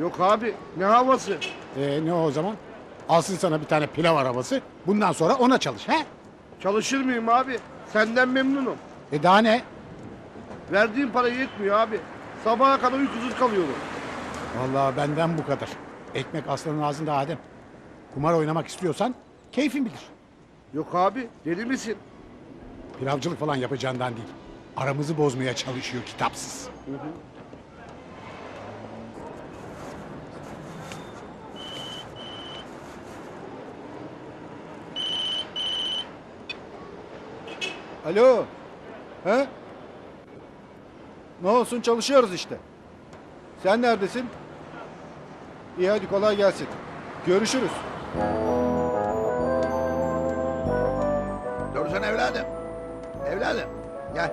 Yok abi ne havası? Ee, ne o zaman? Alsın sana bir tane pilav arabası. Bundan sonra ona çalış he? Çalışır mıyım abi? Senden memnunum. E daha ne? Verdiğim para yetmiyor abi. Sabaha kadar uykusuz kalıyorum. Vallahi benden bu kadar. Ekmek aslanın ağzında Adem. Kumar oynamak istiyorsan keyfin bilir. Yok abi deli misin? Pilavcılık falan yapacağından değil. Aramızı bozmaya çalışıyor kitapsız. Alo. He? Ne olsun çalışıyoruz işte. Sen neredesin? İyi hadi kolay gelsin. Görüşürüz. Dursun evladım. Evladım gel.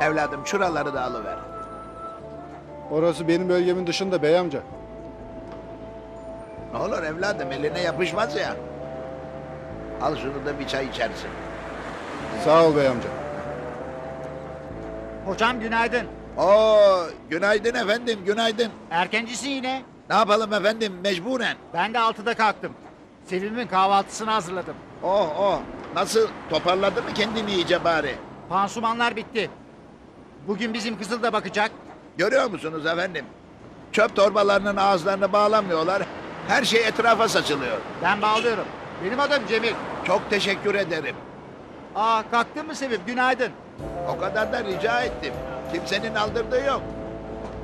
Evladım şuraları da alıver. Orası benim bölgemin dışında bey amca. Ne olur evladım eline yapışmaz ya. Al şunu da bir çay içersin. Sağ ol bey amca. Hocam günaydın. Oo günaydın efendim günaydın. Erkencisin yine. Ne yapalım efendim mecburen. Ben de altıda kalktım. Sevim'in kahvaltısını hazırladım. Oh oh nasıl toparladı mı kendini iyice bari. Pansumanlar bitti. Bugün bizim kızıl da bakacak. Görüyor musunuz efendim? Çöp torbalarının ağızlarını bağlamıyorlar. Her şey etrafa saçılıyor. Ben bağlıyorum. Benim adım Cemil. Çok teşekkür ederim. Aa kalktın mı Sevim? Günaydın. O kadar da rica ettim. Kimsenin aldırdığı yok.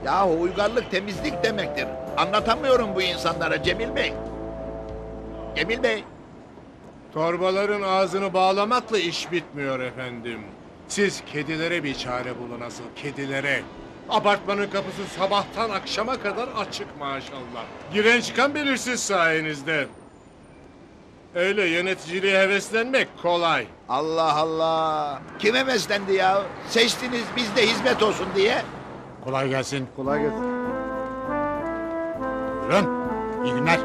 Yahu uygarlık temizlik demektir. Anlatamıyorum bu insanlara Cemil Bey. Cemil Bey. Torbaların ağzını bağlamakla iş bitmiyor efendim. Siz kedilere bir çare bulun asıl kedilere. Apartmanın kapısı sabahtan akşama kadar açık maşallah. Giren çıkan belirsiz sayenizde. Öyle yöneticiliğe heveslenmek kolay. Allah Allah. Kime heveslendi ya? Seçtiniz bizde hizmet olsun diye. Kolay gelsin. Kolay gelsin. Buyurun. İyi günler.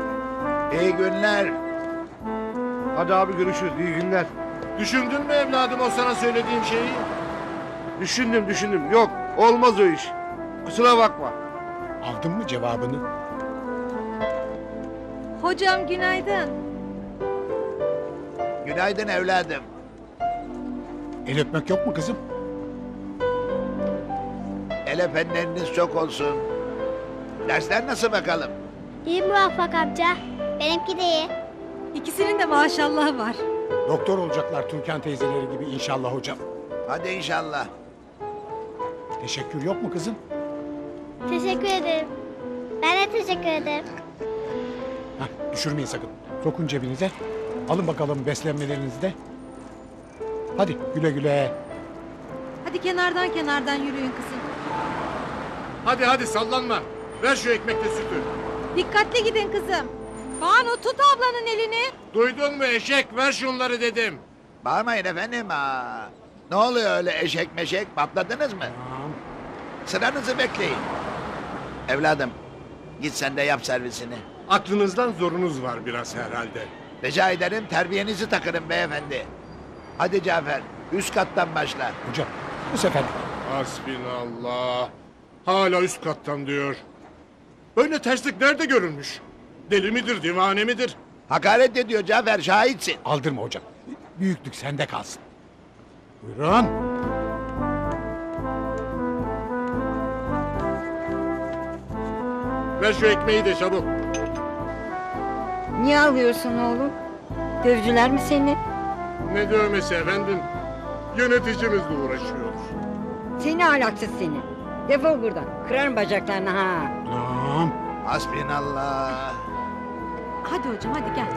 İyi günler. Hadi abi görüşürüz. İyi günler. Düşündün mü evladım o sana söylediğim şeyi? Düşündüm düşündüm. Yok olmaz o iş. Kusura bakma. Aldın mı cevabını? Hocam günaydın. Günaydın evladım. El öpmek yok mu kızım? El efendileriniz çok olsun. Dersler nasıl bakalım? İyi muvaffak amca. Benimki de iyi. İkisinin de maşallah var. Doktor olacaklar Türkan teyzeleri gibi inşallah hocam. Hadi inşallah. Teşekkür yok mu kızım? Teşekkür ederim. Ben de teşekkür ederim. Hah, düşürmeyin sakın. Sokun cebinize. Alın bakalım beslenmelerinizi de. Hadi güle güle. Hadi kenardan kenardan yürüyün kızım. Hadi hadi sallanma. Ver şu ekmekle sütü. Dikkatli gidin kızım. Banu tut ablanın elini. Duydun mu eşek ver şunları dedim. Bağırmayın efendim. Aa. Ne oluyor öyle eşek meşek? Patladınız mı? Sıranızı bekleyin. Evladım, git sen de yap servisini. Aklınızdan zorunuz var biraz herhalde. Rica ederim terbiyenizi takırım beyefendi. Hadi Cafer, üst kattan başla. Hocam bu sefer Hasbinallah. Hala üst kattan diyor. Böyle terslik nerede görülmüş? Deli midir, divane midir? Hakaret ediyor Cafer, şahitsin. aldırma hocam. Büyüklük sende kalsın. Buyurun. Ver şu ekmeği de çabuk. Niye alıyorsun oğlum? Dövdüler mi seni? Ne dövmesi efendim? Yöneticimizle uğraşıyoruz. Seni alaksız seni. Defol buradan. Kırarım bacaklarını ha. Anam. Hasbinallah. Hadi hocam hadi gel.